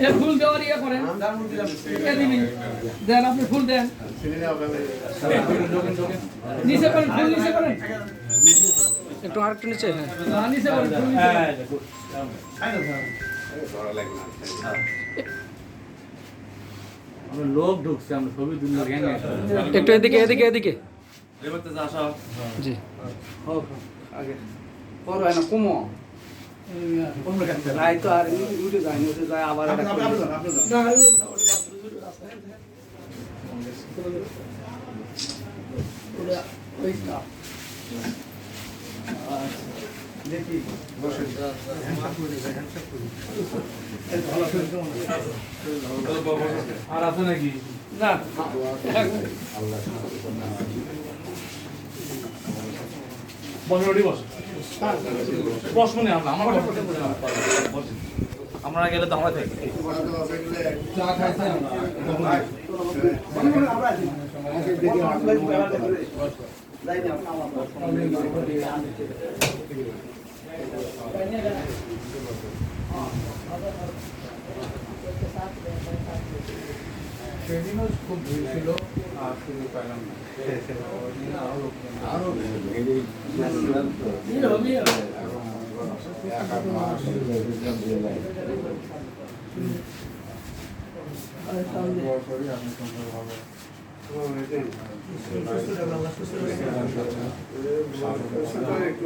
এ ফুল দেওয়ার ইয়ে করেন দেন আপনি ফুল দেন নিচে করেন ফুল নিচে করেন একটু আর একটু নিচে হ্যাঁ নিচে করেন ফুল নিচে করেন। আমরা লোক ঢুকছে আমরা ছবি তুললে গ্যাং একটু এদিকে এদিকে এদিকে জি আগে বড় হয় না কমো নাই তো আর উঠে যায় না উঠে যায় আবার এটা করে। আর আছে নাকি না বসে আমরা গেলে তো আমরা থাকি সেদিনও খুব ভিড় ছিল আর শুধু পেলাম না। আরও এক মাস বছরই আমি সুন্দরভাবে একটু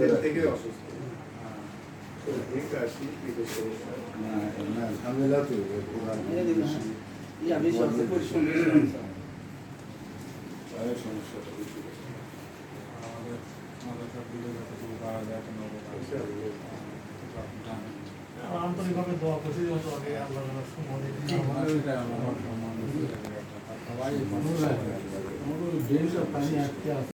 দিন থেকে অসুস্থ বেশি আছে, পরিশ্রম আন্তরিকভাবে দোয়া করছি আল্লাহ সম্মানে। Onu da, onu denize pani yaptı.